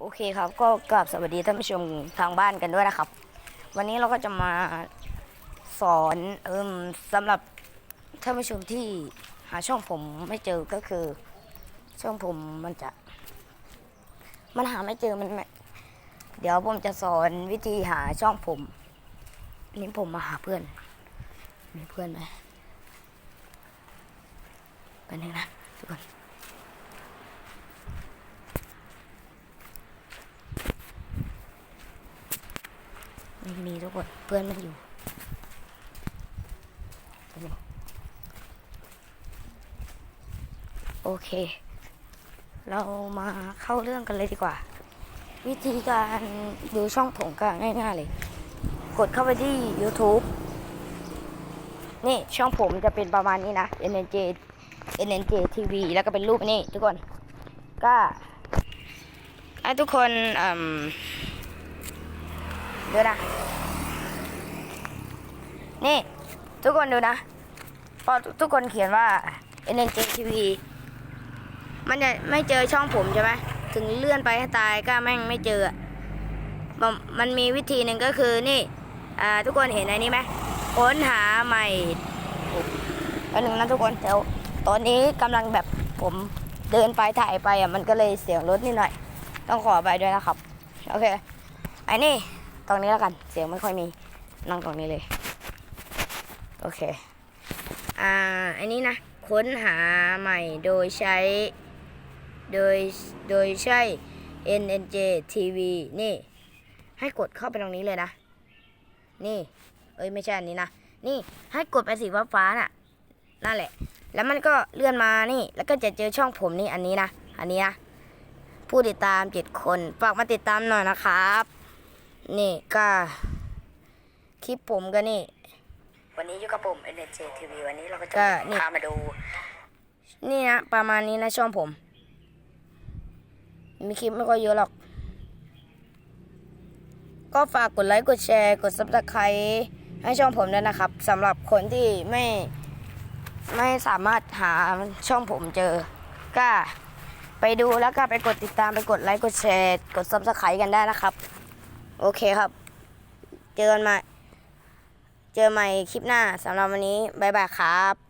โอเคครับก็กราบสวัสดีท่านผู้ชมทางบ้านกันด้วยนะครับ วันนี้เราก็จะมาสอนเอิมสำหรับท่านผู้ชมที่หาช่องผมไม่เจอก็คือ ช่องผมมันจะ มันหาไม่เจอมันเดี๋ยวผมจะสอนวิธีหาช่องผมนี่ผมมาหาเพื่อน มีเพื่อนไหมกันนึงนะทุกคน ไม่มีทุกคนเพื่อนมันอยู่โอเค เรามาเข้าเรื่องกันเลยดีกว่า วิธีการดูช่องผมก็ง่ายๆเลย กดเข้าไปที่ YouTube นี่ช่องผมจะเป็นประมาณนี้นะ NNJ NNJ TV แล้วก็เป็นรูปนี่ทุกคน ก็ให้ทุกคนอืม ดูนะ นี่ ทุกคนดูนะ พอทุกคนเขียนว่า NNJ TV มันจะไม่เจอช่องผมใช่ไหมถึงเลื่อนไปให้ตายก็แม่งไม่เจอ มันมันมีวิธีหนึ่งก็คือนี่ทุกคนเห็นอันนี้ไหมค้นหาใหม่อันหนึ่งนะทุกคนแต่ตอนนี้กำลังแบบผมเดินไปถ่ายไปอะมันก็เลยเสียงรถนิดหน่อย ต้องขอไปด้วยนะครับ โอเคไอ้นี่ ตรงนี้แล้วกัน เสียงไม่ค่อยมี นั่งตรงนี้เลย โอเค อ่า อันนี้นะ ค้นหาใหม่โดยใช้ โดย โดยใช้ NNJ TV นี่ ให้กดเข้าไปตรงนี้เลยนะ นี่ เอ้ย ไม่ใช่อันนี้นะ นี่ให้กดไปสีฟ้าๆน่ะ นั่นแหละ แล้วมันก็เลื่อนมานี่ แล้วก็จะเจอช่องผมนี่ อันนี้นะ อันนี้นะ ผู้ติดตามเจ็ดคน ฝากมาติดตามหน่อยนะครับ นี่ก็คลิปผมก็นี่ วันนี้อยู่กับผม NJ TV วันนี้เราก็จะพามาดู นี่นะประมาณนี้นะช่องผม มีคลิปไม่ค่อยเยอะหรอก ก็ฝากกดไลค์กดแชร์กด subscribe ให้ช่องผมด้วยนะครับสำหรับคนที่ไม่ไม่สามารถหาช่องผมเจอ ก็ไปดูแล้วก็ไปกดติดตามไปกดไลค์กดแชร์ กด subscribe กันได้นะครับ โอเคครับ เจอกันใหม่ เจอใหม่คลิปหน้าสำหรับวันนี้ บ๊ายบายครับ